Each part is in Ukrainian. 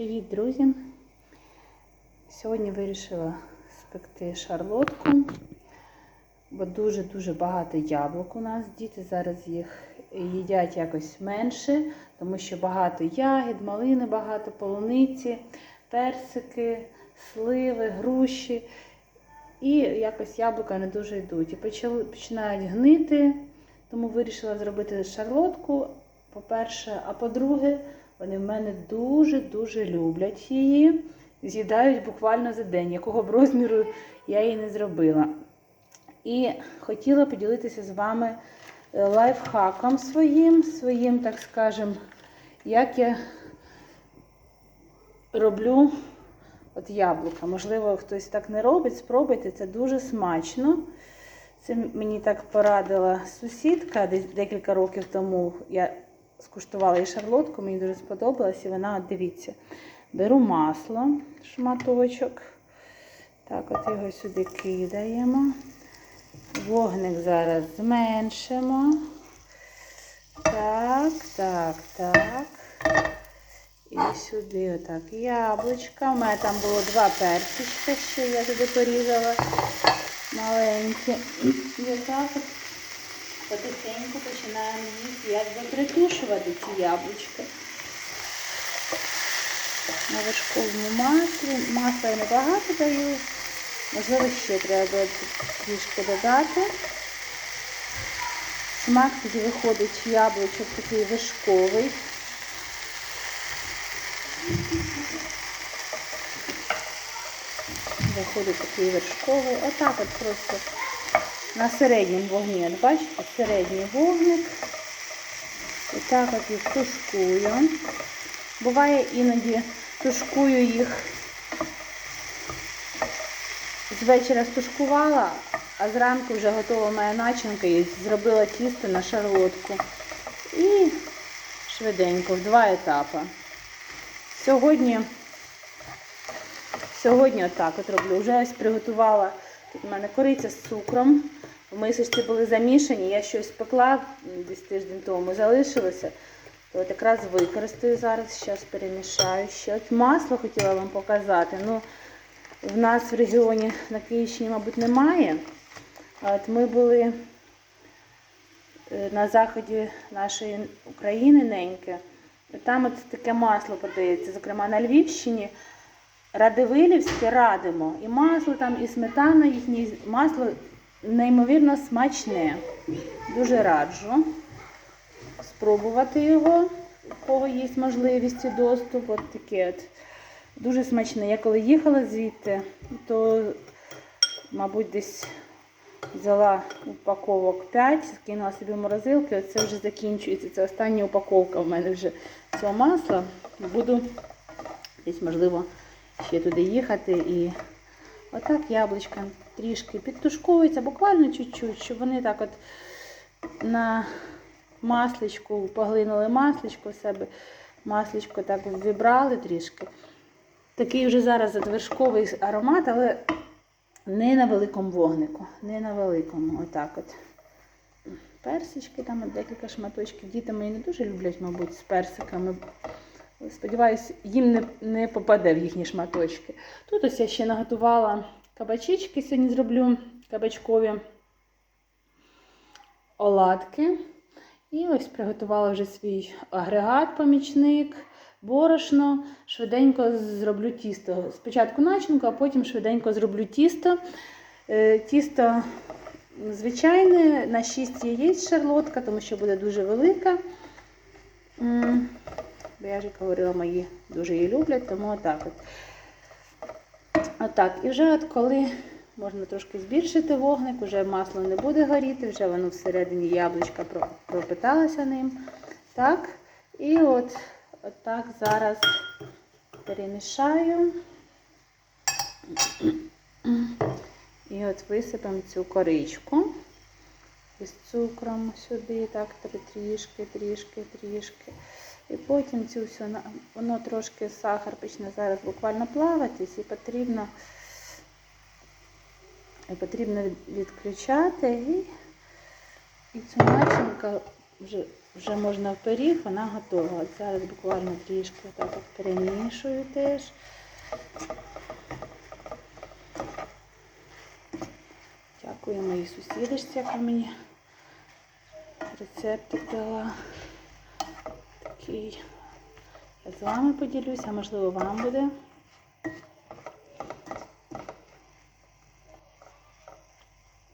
Привіт, друзі! Сьогодні вирішила спекти шарлотку, бо дуже-дуже багато яблук у нас. Діти зараз їх їдять якось менше, тому що багато ягід, малини, багато полуниці, персики, сливи, груші. І якось яблука не дуже йдуть. І починають гнити, тому вирішила зробити шарлотку, по-перше, а по-друге, вони в мене дуже-дуже люблять її. З'їдають буквально за день, якого б розміру я її не зробила. І хотіла поділитися з вами е, лайфхаком своїм, своїм, так скажем, як я роблю от яблука. Можливо, хтось так не робить, спробуйте, це дуже смачно. Це мені так порадила сусідка десь декілька років тому. Я скуштувала її шарлотку, мені дуже сподобалось, і вона, дивіться, беру масло, шматочок. Так, от його сюди кидаємо. Вогник зараз зменшимо. Так, так, так. І сюди отак яблучка. У мене там було два персичка, ще я туди порізала маленькі. І от потихеньку починаємо їх якби притушувати ці яблучка. На вершковому маслі. Масла я небагато даю. Можливо, ще треба трішки додати. Смак тоді виходить яблучок такий вишковий. Виходить такий вершковий. Отак от просто на середньому вогні. От бачите, середній вогник. І так от їх тушкую. Буває іноді тушкую їх. З вечора стушкувала, а зранку вже готова моя начинка і зробила тісто на шарлотку. І швиденько, в два етапи. Сьогодні, сьогодні отак от роблю. Вже ось приготувала. Тут в мене кориця з цукром. В мисочці були замішані, я щось пекла десь тиждень тому, залишилося. То от якраз використаю зараз, зараз перемішаю. Ще от масло хотіла вам показати. Ну, в нас в регіоні на Київщині, мабуть, немає. От ми були е, на заході нашої України неньки. І Там от таке масло подається, зокрема на Львівщині. Радивилівське радимо. І масло там, і сметана їхнє, масло неймовірно смачне. Дуже раджу спробувати його, у кого є можливість і доступ. От таке от. Дуже смачне. Я коли їхала звідти, то, мабуть, десь взяла упаковок 5, скинула собі морозилки, оце вже закінчується. Це остання упаковка в мене вже цього масла. Буду десь, можливо, ще туди їхати. І отак яблучка трішки підтушковуються, буквально чуть-чуть, щоб вони так от на масличку, поглинули масличко в себе, масличко так вібрали трішки. Такий вже зараз вершковий аромат, але не на великому вогнику. Не на великому. Отак от. Персички, там декілька шматочків. Діти мої не дуже люблять, мабуть, з персиками. Сподіваюсь, їм не, не попаде в їхні шматочки. Тут ось я ще наготувала кабачички, сьогодні зроблю кабачкові оладки. І ось приготувала вже свій агрегат, помічник, борошно. Швиденько зроблю тісто. Спочатку начинку, а потім швиденько зроблю тісто. Е, Тісто звичайне, на 6 яєць шарлотка, тому що буде дуже велика. Бо я ж говорила, мої дуже її люблять, тому отак от. Отак. І вже от коли можна трошки збільшити вогник, вже масло не буде горіти, вже воно всередині яблучка про- пропиталося ним. Так. І от, от так зараз перемішаю. І от висипемо цю коричку із цукром сюди, так, трішки, трішки, трішки. І потім цю всю, воно трошки сахар почне зараз буквально плаватись і потрібно, і потрібно відключати і, і цю начинку вже, вже можна в пиріг, вона готова. От зараз буквально трішки так перемішую теж. Дякую моїй сусідочці, яка мені рецептик дала. Я з вами поділюся, можливо вам буде.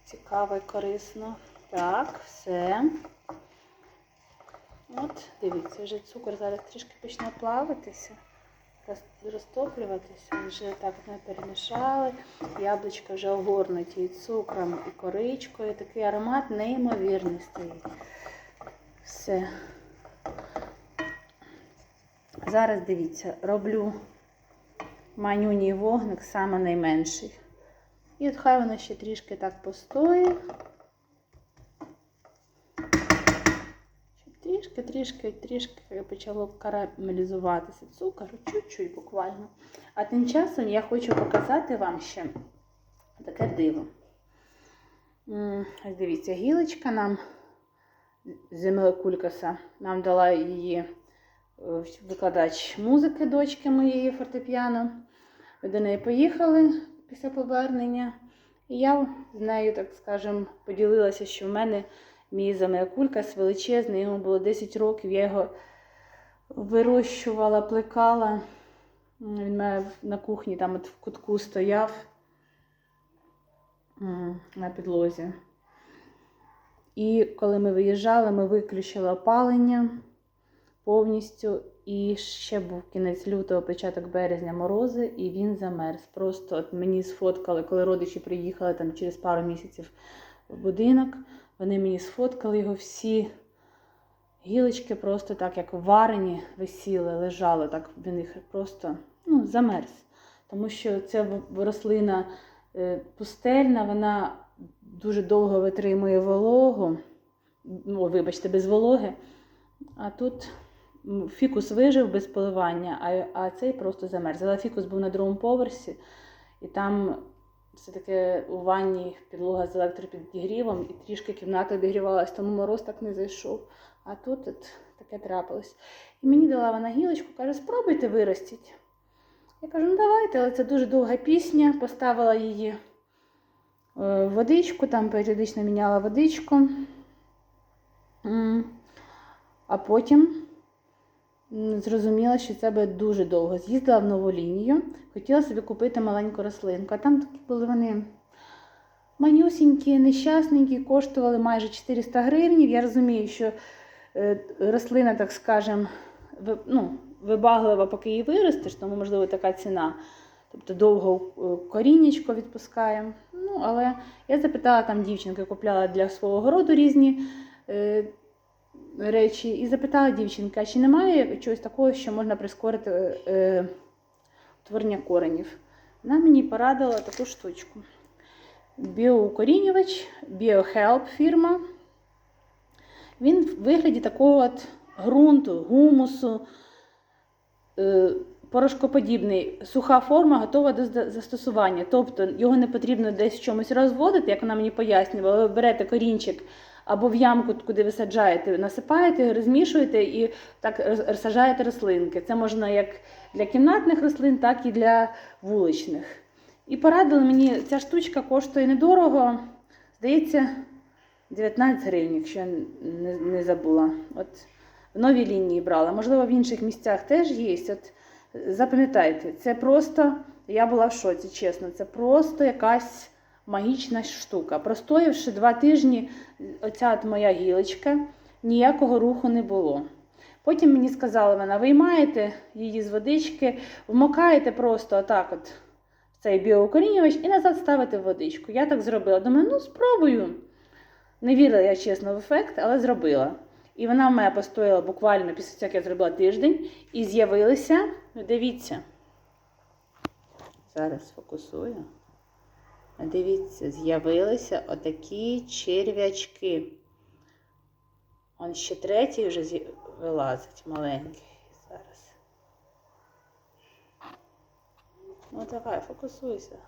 Цікаво і корисно. Так, все. От, дивіться, вже цукор зараз трішки почне плавитися, розтоплюватися. Вже так ми перемішали. Яблучка вже огорнуті і цукром, і коричкою. Такий аромат неймовірний стоїть. Все. Зараз дивіться, роблю манюній вогник, саме найменший. І от хай воно ще трішки так постоїть. Трішки, трішки, трішки почало карамелізуватися цукор, чуть-чуть буквально. А тим часом я хочу показати вам ще таке диво. Дивіться, гілочка нам землекулькаса, нам дала її викладач музики дочки моєї фортепіано. Ми до неї поїхали після повернення. І я з нею, так скажем, поділилася, що в мене мій замеякулькас величезний, йому було 10 років, я його вирощувала, плекала. Він мене на кухні там от в кутку стояв на підлозі. І коли ми виїжджали, ми виключили опалення повністю. І ще був кінець лютого, початок березня морози, і він замерз. Просто от мені сфоткали, коли родичі приїхали там через пару місяців в будинок. Вони мені сфоткали його всі гілочки просто так, як варені, висіли, лежали, так він їх просто ну, замерз. Тому що ця рослина е, пустельна, вона дуже довго витримує вологу. Ну, вибачте, без вологи. А тут фікус вижив без поливання, а, а цей просто замерз. Але фікус був на другому поверсі, і там все-таки у ванні підлога з електропідігрівом, і трішки кімната обігрівалась, тому мороз так не зайшов. А тут от таке трапилось. І мені дала вона гілочку, каже, спробуйте виростіть. Я кажу, ну давайте, але це дуже довга пісня. Поставила її е, в водичку, там періодично міняла водичку. А потім зрозуміла, що це буде дуже довго. З'їздила в нову лінію, хотіла собі купити маленьку рослинку. А там такі були вони манюсінькі, нещасненькі, коштували майже 400 гривень. Я розумію, що е, рослина, так скажем, ну, вибаглива, поки її виростеш, тому, можливо, така ціна. Тобто довго е, коріннячко відпускає. Ну, але я запитала там дівчинки, купляла для свого городу різні е, речі, і запитала дівчинка, чи немає чогось такого, що можна прискорити е, утворення коренів. Вона мені порадила таку штучку. Біоукорінювач, BioHelp фірма. Він в вигляді такого от ґрунту, гумусу, е, порошкоподібний. Суха форма готова до застосування. Тобто його не потрібно десь в чомусь розводити, як вона мені пояснювала. Ви берете корінчик або в ямку, куди ви саджаєте, насипаєте, розмішуєте і так розсаджаєте рослинки. Це можна як для кімнатних рослин, так і для вуличних. І порадили мені, ця штучка коштує недорого, здається, 19 гривень, якщо я не, не забула. От в новій лінії брала. Можливо, в інших місцях теж є. От запам'ятайте, це просто, я була в шоці, чесно, це просто якась магічна штука. Простоявши два тижні, оця от моя гілочка, ніякого руху не було. Потім мені сказали, вона виймаєте її з водички, вмокаєте просто отак от в цей біоукорінювач і назад ставите в водичку. Я так зробила. Думаю, ну спробую. Не вірила я чесно в ефект, але зробила. І вона в мене постояла буквально після цього, як я зробила тиждень, і з'явилися, дивіться. Зараз фокусую. Дивіться, з'явилися отакі черв'ячки. Он ще третій вже вилазить маленький зараз. Ну давай, фокусуйся.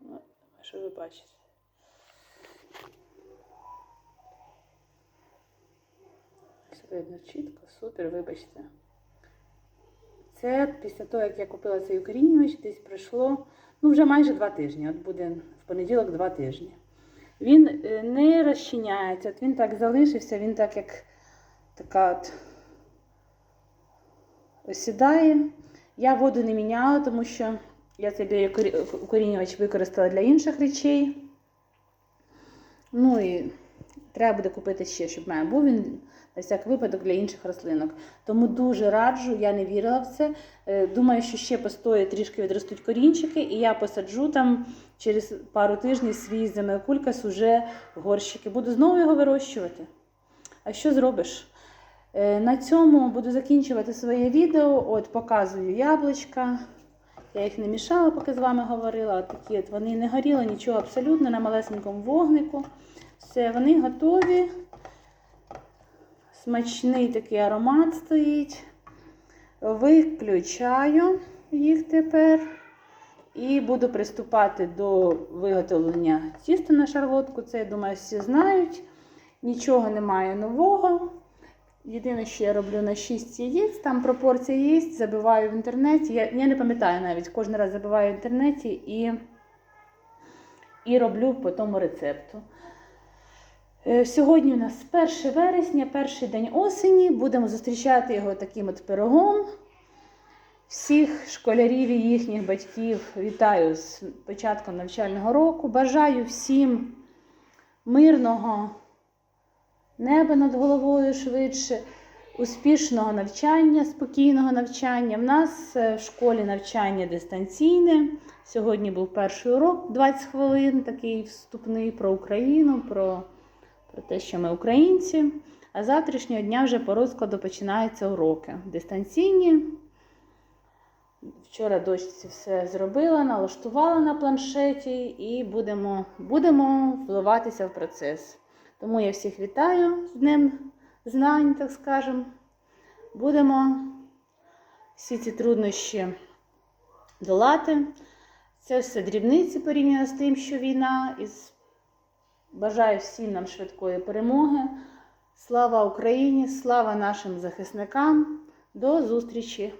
Ну, що ви бачите? Видно чітко, супер, вибачте. Це після того, як я купила цей укорінювач, десь пройшло ну, вже майже два тижні. От буде в понеділок два тижні. Він е, не розчиняється, от він так залишився, він так як така от осідає. Я воду не міняла, тому що я цей укорінювач використала для інших речей. Ну і треба буде купити ще, щоб в був він на всяк випадок для інших рослинок. Тому дуже раджу, я не вірила в це. Е, Думаю, що ще постоїть, трішки відростуть корінчики, і я посаджу там через пару тижнів свій землекулькас уже в горщики. Буду знову його вирощувати. А що зробиш? Е, На цьому буду закінчувати своє відео. От показую яблучка. Я їх не мішала, поки з вами говорила. Такі от вони не горіли, нічого абсолютно на малесенькому вогнику. Все, вони готові. Смачний такий аромат стоїть. Виключаю їх тепер. І буду приступати до виготовлення тіста на шарлотку. Це, я думаю, всі знають. Нічого немає нового. Єдине, що я роблю на 6 яєць, там пропорція яєць, забиваю в інтернеті. Я, я не пам'ятаю навіть, кожен раз забиваю в інтернеті і, і роблю по тому рецепту. Е, Сьогодні у нас 1 вересня, перший день осені. Будемо зустрічати його таким от пирогом. Всіх школярів і їхніх батьків вітаю з початком навчального року. Бажаю всім мирного неба над головою швидше, успішного навчання, спокійного навчання. В нас е, в школі навчання дистанційне. Сьогодні був перший урок 20 хвилин, такий вступний про Україну, про, про те, що ми українці. А завтрашнього дня вже по розкладу починаються уроки дистанційні. Вчора дочці все зробила, налаштувала на планшеті і будемо, будемо впливатися в процес. Тому я всіх вітаю з Днем знань, так скажемо. Будемо всі ці труднощі долати. Це все дрібниці порівняно з тим, що війна. І з- бажаю всім нам швидкої перемоги. Слава Україні! Слава нашим захисникам! До зустрічі!